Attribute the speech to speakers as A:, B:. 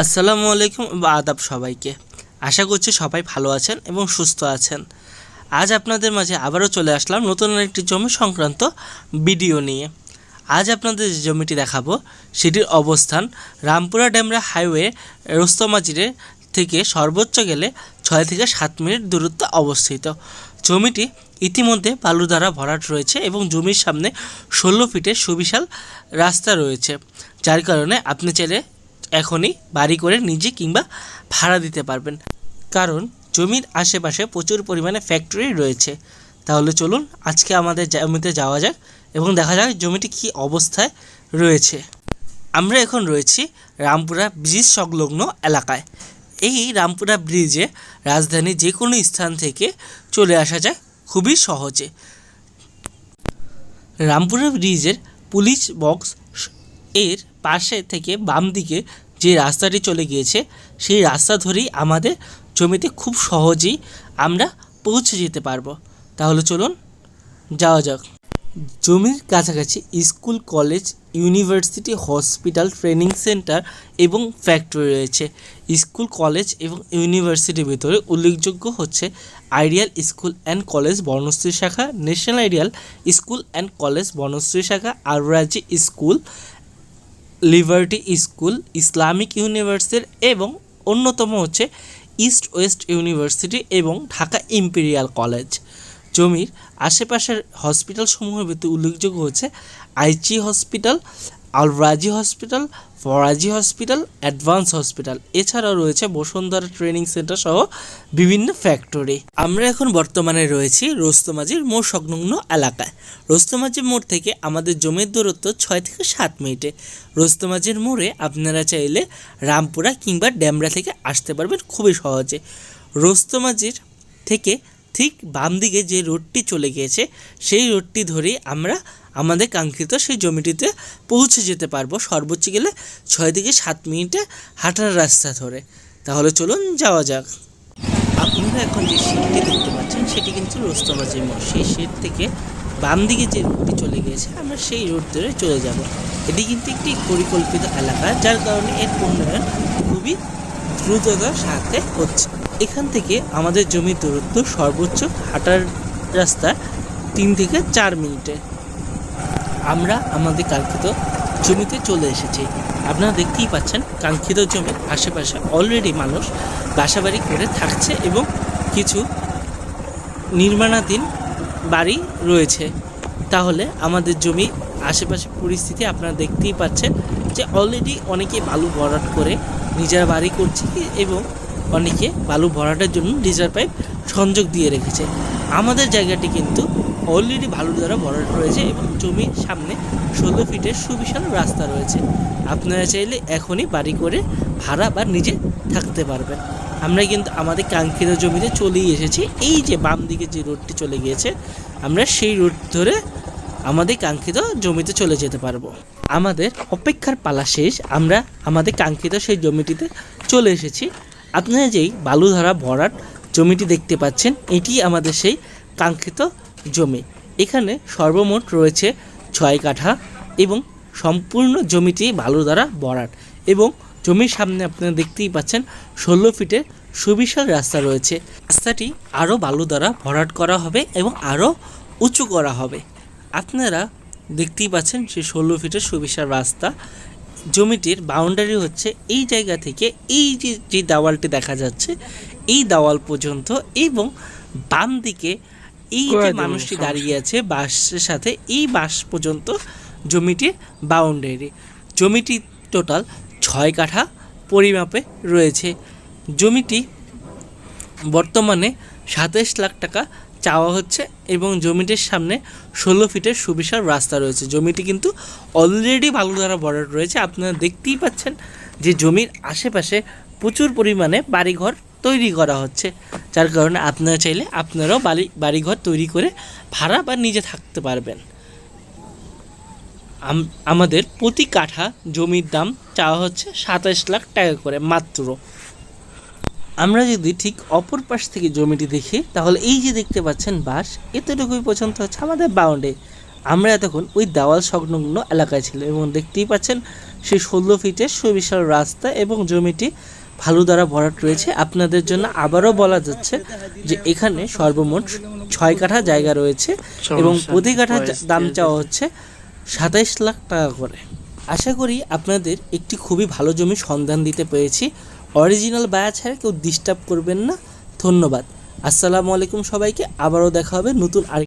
A: আসসালামু আলাইকুম বা আদাব সবাইকে। আশা করছি সবাই ভালো আছেন এবং সুস্থ আছেন। আজ আপনাদের মাঝে আবারও চলে আসলাম নতুন একটি জমি সংক্রান্ত ভিডিও নিয়ে। আজ আপনাদের যে জমিটি দেখাবো, সেটির অবস্থান রামপুরা ড্যামরা হাইওয়ে রোস্তমাজিরে থেকে সর্বোচ্চ গেলে ছয় থেকে সাত মিনিট দূরত্বে অবস্থিত। জমিটি ইতিমধ্যে বালু দ্বারা ভরাট রয়েছে এবং জমির সামনে ষোলো ফিটের সুবিশাল রাস্তা রয়েছে। যার কারণে আপনি চাইলে এখনই বাড়ি করে নিজে কিংবা ভাড়া দিতে পারবেন। কারণ জমির আশেপাশে প্রচুর পরিমাণে ফ্যাক্টরি রয়েছে। তাহলে চলুন আজকে আমাদের জমিতে যাওয়া যাক এবং দেখা যাক জমিটি কী অবস্থায় রয়েছে। আমরা এখন রয়েছি রামপুরা ব্রিজ সংলগ্ন এলাকায়। এই রামপুরা ব্রিজে রাজধানী যে কোনো স্থান থেকে চলে আসা যায় খুবই সহজে। রামপুরা ব্রিজের পুলিশ বক্স এর পাশে থেকে বাম দিকে যে রাস্তাটি চলে গিয়েছে, সেই রাস্তা ধরেই আমাদের জমিতে খুব সহজেই আমরা পৌঁছে যেতে পারব। তাহলে চলুন, যাওয়া যাক। জমির কাছাকাছি school, college, university, hospital, training center এবং ফ্যাক্টরি রয়েছে। স্কুল, কলেজ এবং ইউনিভার্সিটির ভিতরে উল্লেখযোগ্য হচ্ছে ideal school and college Barnashree শাখা, national ideal school and college Barnashree শাখা, Arrazi school liberty school Islamic ইউনিভার্সিটির এবং অন্যতম হচ্ছে ইস্ট ওয়েস্ট ইউনিভার্সিটি এবং ঢাকা ইম্পেরিয়াল কলেজ জমির আশেপাশের হসপিটালসমূহের ভিতরে উল্লেখযোগ্য হচ্ছে Aichi hospital Alrazi hospital, Farazi hospital, advance hospital. এছাড়াও রয়েছে বসুন্ধরা ট্রেনিং সেন্টার সহ বিভিন্ন ফ্যাক্টরি। আমরা এখন বর্তমানে রয়েছি রোস্তমাজির মোড় সংলগ্ন এলাকায়। রোস্তমাজির মোড় থেকে আমাদের জমির দূরত্ব ছয় থেকে সাত মিনিটে। রোস্তমাজির মোড়ে আপনারা চাইলে রামপুরা কিংবা ড্যামরা থেকে আসতে পারবেন খুবই সহজে। রোস্তমাজির থেকে ঠিক বাম দিকে যে রোডটি চলে গিয়েছে, সেই রোডটি ধরেই আমরা আমাদের কাঙ্ক্ষিত সেই জমিটিতে পৌঁছে যেতে পারব। সর্বোচ্চ গেলে ছয় থেকে সাত মিনিটে হাঁটার রাস্তা ধরে। তাহলে চলুন যাওয়া যাক। আপনারা এখন যে শেডটি দেখতে পাচ্ছেন, সেটি কিন্তু রোস্তমাজির মোড়। সেই শেড থেকে বাম দিকে যে রোডটি চলে গিয়েছে, আমরা সেই রোড ধরে চলে যাব। এটি কিন্তু একটি পরিকল্পিত এলাকা, যার কারণে এর উন্নয়ন খুবই দ্রুততার সাথে হচ্ছে। এখান থেকে আমাদের জমির দূরত্ব সর্বোচ্চ হাঁটার রাস্তা তিন থেকে চার মিনিটে। আমরা আমাদের কাঙ্ক্ষিত জমিতে চলে এসেছি। আপনারা দেখতেই পাচ্ছেন, কাঙ্ক্ষিত জমির আশেপাশে অলরেডি মানুষ বাসাবাড়ি করে থাকছে এবং কিছু নির্মাণাধীন বাড়ি রয়েছে। তাহলে আমাদের জমি আশেপাশে পরিস্থিতি আপনারা দেখতেই পাচ্ছেন যে অলরেডি অনেকে বালু ভরাট করে নিজেরা বাড়ি করছে এবং অনেকে বালু ভরাটের জন্য ডিজার পাইপ সংযোগ দিয়ে রেখেছে। আমাদের জায়গাটি কিন্তু অলরেডি বালু দ্বারা ভরাট রয়েছে এবং জমির সামনে ষোলো ফিটের সুবিশাল রাস্তা রয়েছে। আপনারা চাইলে এখনই বাড়ি করে ভাড়া বা নিজে থাকতে পারবেন। আমরা কিন্তু আমাদের কাঙ্ক্ষিত জমিতে চলেই এসেছি। এই যে বাম দিকে যে রোডটি চলে গিয়েছে, আমরা সেই রোড ধরে আমাদের কাঙ্ক্ষিত জমিতে চলে যেতে পারব। আমাদের অপেক্ষার পালা শেষ। আমরা আমাদের কাঙ্ক্ষিত সেই জমিটিতে চলে এসেছি। আপনারা যেই বালুধারা ভরাট জমিটি দেখতে পাচ্ছেন, এটি আমাদের সেই কাঙ্ক্ষিত জমি। এখানে সর্বমোট রয়েছে ছয় কাঠা এবং সম্পূর্ণ জমিটি বালু দ্বারা ভরাট এবং জমির সামনে আপনারা দেখতেই পাচ্ছেন ষোলো ফিটের সুবিশাল রাস্তা রয়েছে। রাস্তাটি আরও বালু দ্বারা ভরাট করা হবে এবং আরও উঁচু করা হবে। আপনারা দেখতেই পাচ্ছেন সেই ষোলো ফিটের সুবিশাল রাস্তা। জমিটির বাউন্ডারি হচ্ছে এই জায়গা থেকে এই যে যে দেওয়ালটি দেখা যাচ্ছে, এই দেওয়াল পর্যন্ত এবং বাম দিকে এই যে মানুষটি দাঁড়িয়ে আছে বাঁশের সাথে এই বাঁশ পর্যন্ত জমিটির বাউন্ডারি। জমিটি টোটাল ছয় কাঠা পরিমাপে রয়েছে। জমিটি বর্তমানে সাতাশ লাখ টাকা চাওয়া হচ্ছে এবং জমিটির সামনে ষোলো ফিটের সুবিশাল রাস্তা রয়েছে। জমিটি কিন্তু অলরেডি বালু দ্বারা ভরাট রয়েছে। আপনারা দেখতেই পাচ্ছেন যে জমির আশেপাশে প্রচুর পরিমাণে বাড়িঘর তৈরি করা হচ্ছে। যার কারণে আপনারা চাইলে আপনারাও বাড়ি বাড়িঘর তৈরি করে ভাড়া বা নিজে থাকতে পারবেন। আম- আমাদের প্রতি কাঠা জমির দাম চাওয়া হচ্ছে সাতাশ লাখ টাকা করে মাত্র। আমরা যদি ঠিক অপর পাশ থেকে জমিটি দেখি, তাহলে এই যে দেখতে পাচ্ছেন বাস এতটুকুই পর্যন্ত হচ্ছে আমাদের বাউন্ডে আমরা এতক্ষণ ওই দেওয়াল সংলগ্ন এলাকায় ছিল এবং দেখতেই পাচ্ছেন সেই ষোলো ফিটের সুবিশাল রাস্তা এবং জমিটি ভালো দ্বারা ভরাট রয়েছে। আপনাদের জন্য আবারও বলা যাচ্ছে যে এখানে সর্বমোট ছয় কাঠা জায়গা রয়েছে এবং প্রতি কাঠা দাম চাওয়া হচ্ছে সাতাইশ লাখ টাকা করে। আশা করি আপনাদের একটি খুবই ভালো জমি সন্ধান দিতে পেরেছি। অরিজিনাল বায়া ছাড়া কেউ ডিস্টার্ব করবেন না। ধন্যবাদ। আসসালামু আলাইকুম সবাইকে। আবারও দেখা হবে নতুন আর